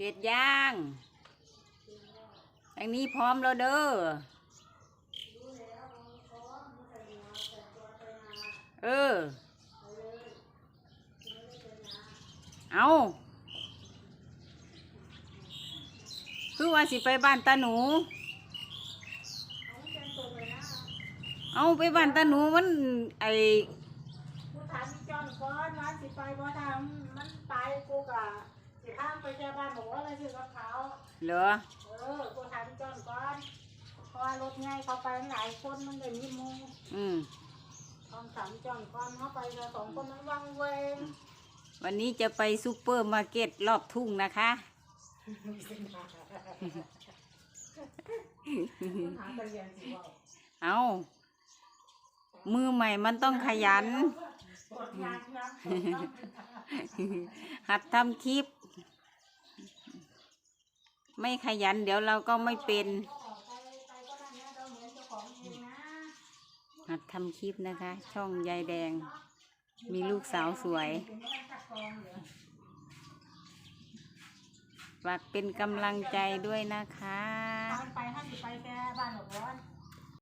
เสร็จย่างอันนี้พร้อมแล้วเด้อ เออ เอาคือว่าสิไปบ้านตาหนู เอาไปบ้านตาหนูมันไอกูถามอีจอนก่อนว่าสิไปบ่ทำมันไปกูกะ สิพาไปแค่บ้านบอกว่าอะไรสิกับเขาเหรอเออกูถามอีจอนก่อนเพราะว่ารถง่ายเขาไปหลายคนมันเลยมีหมูอืมตอนถามอีจอนก่อนเขาไปกันสองคนมันวังเวงวันนี้จะไปซูเปอร์มาร์เก็ตรอบทุ่งนะคะ หาตะเรียนสิว่าเอามือใหม่มันต้องขยัน ปวดงานนะ หัดทำคลิป ไม่ขยัน เดี๋ยวเราก็ไม่เป็น หัดทำคลิปนะคะ ช่องยายแดง มีลูกสาวสวยเป็นไม่ได้จักกองเหรอฝากเป็นกำลังใจด้วยนะคะ